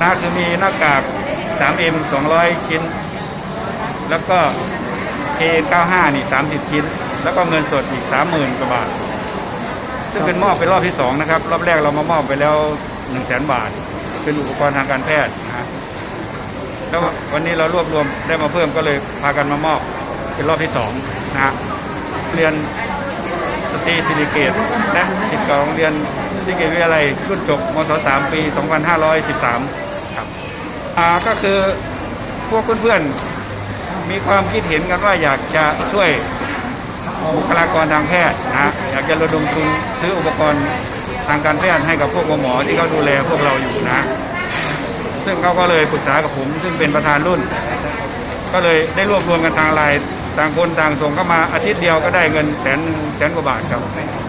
นะคือมีหน้ากาก 3M 200 ชิ้น แล้วก็ K95 นี่ 30 ชิ้น แล้วก็เงินสดอีก 30,000กว่าบาท ซึ่งเป็นมอบเป็นรอบที่ 2 นะครับ รอบแรกเรามามอบไปแล้ว 100,000 บาท เป็นอุปกรณ์ทางการแพทย์นะฮะแล้ววันนี้เรารวบรวมได้มาเพิ่มก็เลยพากันมามอบเป็นรอบที่2นะฮะเรียน สตรีศิริเกตและสิทธิ์เก่าโรงเรียนศิริเกตวิทยาลัยรุ่นจบมศ3ปี 2513 ครับอ่าก็คือพวกเพื่อนๆมีความคิดเห็นกันว่าอยากจะช่วยบุคลากรทางแพทย์นะฮะอยากจะระดมทุนซื้ออุปกรณ์ทางการแพทย์ให้กับพวกหมอที่เขาดูแลพวกเราอยู่นะ ซึ่งเขาก็เลยปรึกษากับผม ซึ่งเป็นประธานรุ่น ก็เลยได้รวบรวมกันทางไลน์ ต่างคนต่างส่งเข้ามาอาทิตย์เดียวก็ได้เงินแสนแสนกว่าบาทครับ